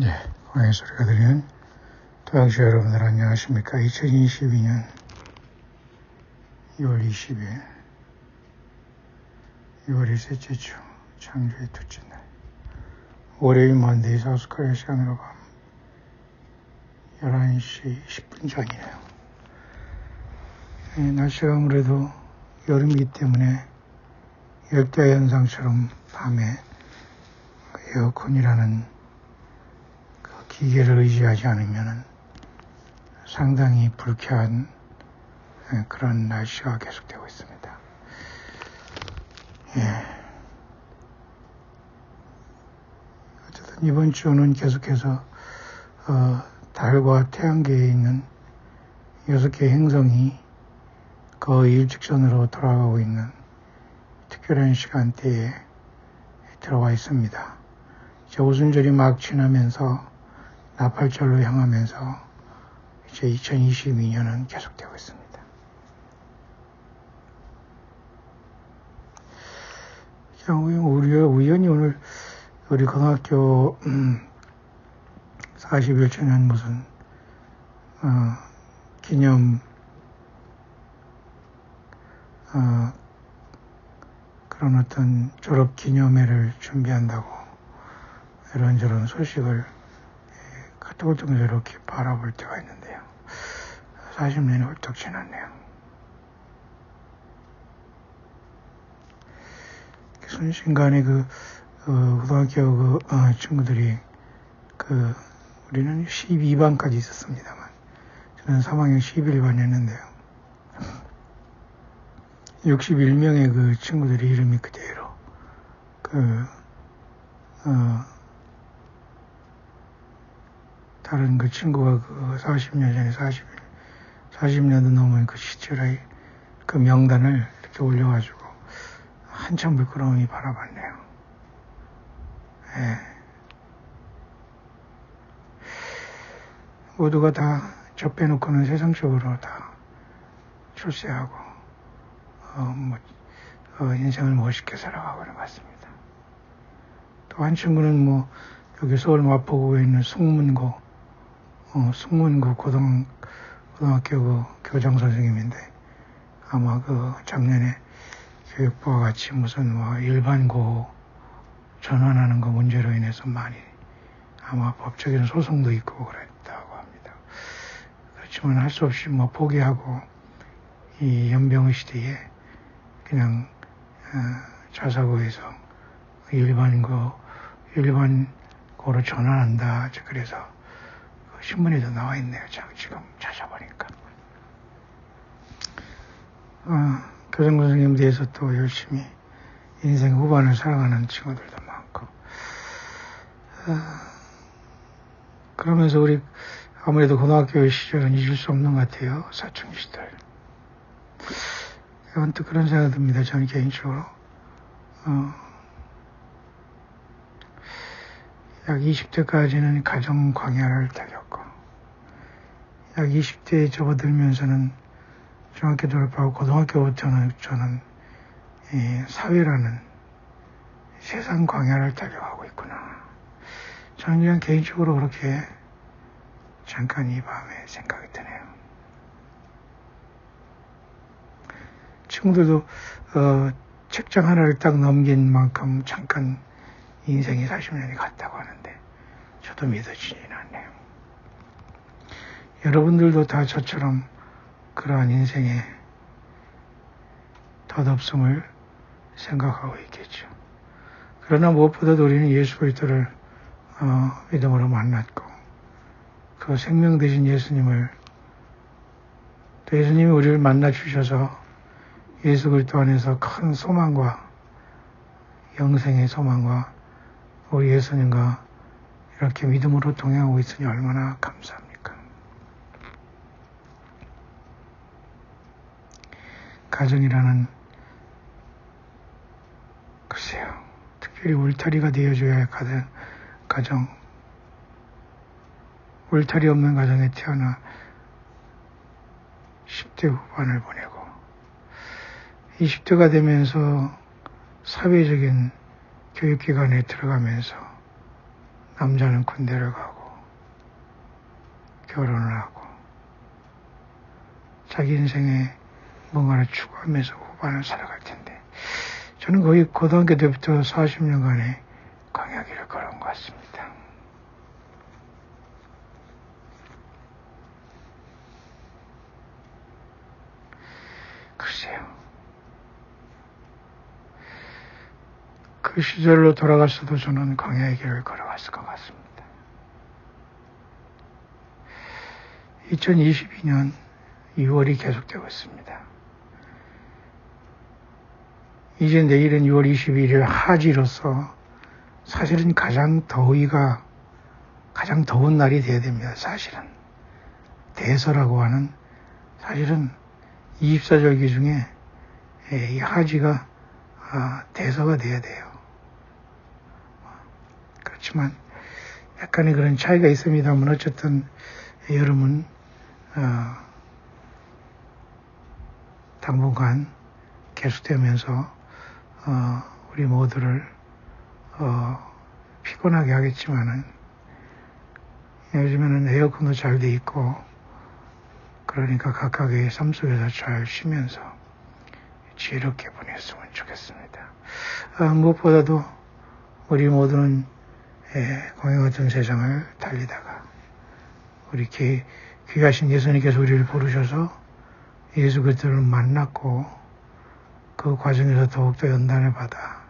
네, 광의 소리가 들리는 도양시 여러분들 안녕하십니까. 2022년 2월 20일 6월의 셋째 주 창조의 둘째 날 월요일 먼데이 사우스코리아 시간으로 밤 11시 10분 전이네요. 네, 날씨가 아무래도 여름이기 때문에 열대 현상처럼 밤에 에어컨이라는 그 기계를 의지하지 않으면 상당히 불쾌한 예, 그런 날씨가 계속되고 있습니다. 예. 어쨌든 이번 주는 계속해서 어, 달과 태양계에 있는 여섯 개 행성이 거의 일직선으로 돌아가고 있는 특별한 시간대에 들어와 있습니다. 이제 오순절이 막 지나면서 나팔절로 향하면서 이제 2022년은 계속되고 있습니다. 우리가 우연히 오늘 우리 고등학교 음, 40여 주년 무슨 어, 기념 어, 그런 어떤 졸업 기념회를 준비한다고 이런저런 소식을 통해서 이렇게 바라볼 때가 있는데요. 40년이 훌쩍 지났네요. 순식간에 그, 어, 고등학교 그, 어, 친구들이 그, 우리는 12반까지 있었습니다만, 저는 3학년 11반이었는데요. 61명의 그 친구들의 이름이 그대로, 그, 어, 다른 그 친구가 그 40년 전에 40, 40년도 넘은 그 시절의 그 명단을 이렇게 올려가지고 한참 부끄러움이 바라봤네요. 예. 모두가 다 접해놓고는 세상적으로 다 출세하고, 어, 뭐, 어, 인생을 멋있게 살아가고 같습니다. 또 한 친구는 뭐, 여기 서울 마포구에 있는 승문고, 어, 승문구 고등, 고등학교 그 교장 선생님인데, 아마 그 작년에 교육부와 같이 무슨 뭐 일반고 전환하는 거 문제로 인해서 많이 아마 법적인 소송도 있고 그랬다고 합니다. 그렇지만 할 수 없이 뭐 포기하고 이 연병의 시대에 그냥 어, 자사고에서 일반고 일반고로 전환한다. 그래서 그 신문에도 나와 있네요. 지금 찾아보니까. 어, 교장 선생님 대해서 또 열심히 인생 후반을 살아가는 친구들도 많고, 어, 그러면서 우리 아무래도 고등학교 시절은 잊을 수 없는 것 같아요. 사춘기 시절. 언뜻 그런 생각이 듭니다. 저는 개인적으로. 어, 약 20대까지는 가정 광야를 다녔고, 약 20대에 접어들면서는 중학교 졸업하고 고등학교부터는 저는 사회라는 세상 광야를 달려가고 있구나. 저는 그냥 개인적으로 그렇게 잠깐 이 밤에 생각이 드네요. 친구들도 어, 책장 하나를 딱 넘긴 만큼 잠깐 인생이 40년이 갔다고 하는데 저도 않네요. 여러분들도 다 저처럼 그러한 인생의 덧없음을 생각하고 있겠죠. 그러나 무엇보다도 우리는 예수 그리스도를 어, 믿음으로 만났고 그 생명 되신 예수님을 또 예수님이 우리를 만나 주셔서 예수 그리스도 안에서 큰 소망과 영생의 소망과 우리 예수님과 이렇게 믿음으로 동행하고 있으니 얼마나 감사합니다. 가정이라는 글쎄요. 특별히 울타리가 되어줘야 할 가정, 가정. 울타리 없는 가정에 태어나 10대 후반을 보내고 20대가 되면서 사회적인 교육기관에 들어가면서 남자는 군대를 가고 결혼을 하고 자기 인생에 뭔가를 추구하면서 후반을 살아갈 텐데 저는 거의 고등학교 때부터 40년간의 광야길을 걸은 것 같습니다. 글쎄요. 그 시절로 돌아갔어도 저는 광야의 길을 걸어갔을 것 같습니다. 2022년 2월이 계속되고 있습니다. 이제 내일은 6월 22일 하지로서 사실은 가장 더위가 가장 더운 날이 되어야 됩니다. 사실은 대서라고 하는 사실은 24절기 중에 이 하지가 아, 대서가 돼야 돼요. 그렇지만 약간의 그런 차이가 있습니다만 어쨌든 여름은 어, 당분간 계속되면서 어, 우리 모두를 어, 피곤하게 하겠지만은 요즘에는 에어컨도 잘 돼 있고 그러니까 각각의 삶 속에서 잘 쉬면서 지혜롭게 보냈으면 좋겠습니다. 어, 무엇보다도 우리 모두는 예, 공영 같은 세상을 달리다가 우리 귀, 귀하신 예수님께서 우리를 부르셔서 예수 그리스도를 만났고 그 과정에서 더욱더 연단을 받아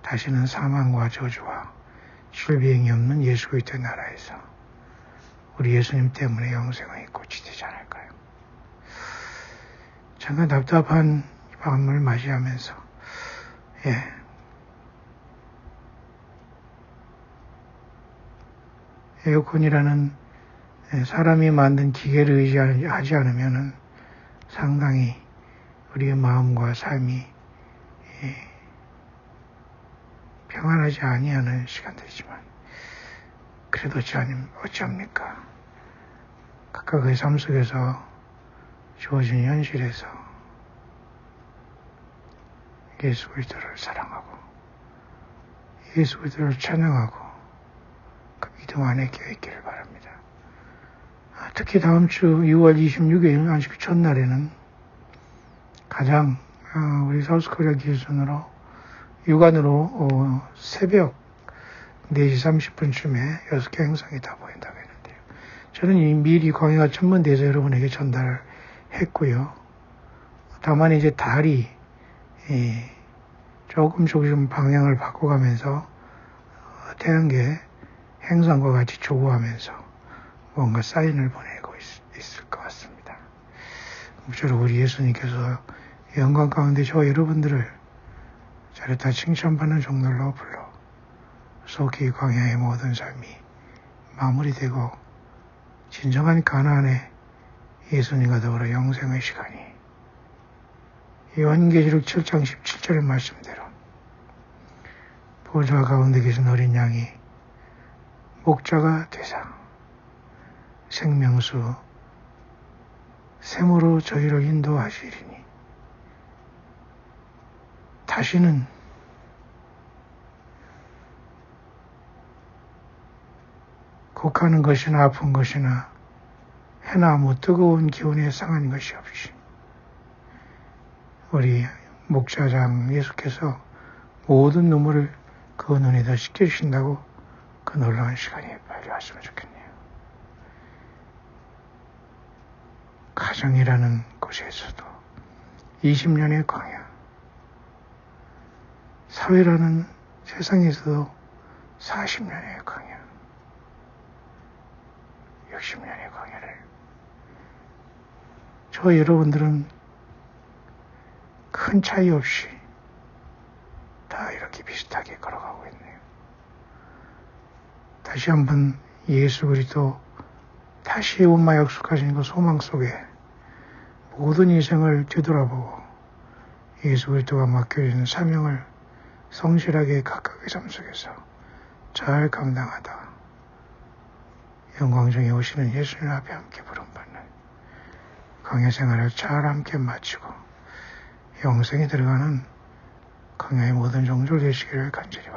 다시는 사망과 저주와 실비행이 없는 예수 그리스도의 나라에서 우리 예수님 때문에 영생을 꽃이 되지 않을까요? 잠깐 답답한 밤을 맞이하면서 예. 에어컨이라는 예, 사람이 만든 기계를 의지하지 않으면 상당히 우리의 마음과 삶이 예, 평안하지 아니하는 시간들이지만 그래도 어찌하님 어찌합니까? 각각의 삶 속에서 주어진 현실에서 예수 그리스도를 사랑하고 예수 그리스도를 찬양하고 그 믿음 안에 껴있기를 바랍니다. 아, 특히 다음 주 6월 26일 안식 첫날에는 가장 아, 우리 사우스코리아 기준으로 육안으로 어, 새벽 4시 30분쯤에 6개 행성이 다 보인다고 했는데요. 저는 이 미리 광야가 천문대에서 여러분에게 전달을 했고요. 다만 이제 달이 예, 조금 조금 방향을 바꿔가면서 어, 태양계 행성과 같이 조우하면서 뭔가 사인을 보내고 있, 을것 같습니다. 무쪼록 우리 예수님께서 영광 가운데 저 여러분들을 잘했다 칭찬받는 종들로 불러 속히 광야의 모든 삶이 마무리되고 진정한 가난의 예수님과 더불어 영생의 시간이 요한계시록 7장 17절의 말씀대로 보좌 가운데 계신 어린 양이 목자가 되사 생명수 샘으로 저희를 인도하시리니 다시는 곡하는 것이나 아픈 것이나 해나 무 뜨거운 기운에 상한 것이 없이 우리 목자장 예수께서 모든 눈물을 그 눈에다 씻겨주신다고 그 놀라운 시간이 빨리 왔으면 좋겠네요. 가정이라는 곳에서도 20년의 광야, 사회라는 세상에서도 40년의 광야, 60년의 광야를 저 여러분들은 큰 차이 없이 다 이렇게 비슷하게 걸어가고 있네요. 다시 한번 예수 그리스도 다시 온마 약속하신 그 소망 속에 모든 인생을 되돌아보고 예수 그리스도가 맡겨주는 사명을 성실하게 각각의 삶 속에서 잘 감당하다. 영광 중에 오시는 예수님 앞에 함께 부름받는 강야 생활을 잘 함께 마치고 영생에 들어가는 강야의 모든 종족 되시기를 간절히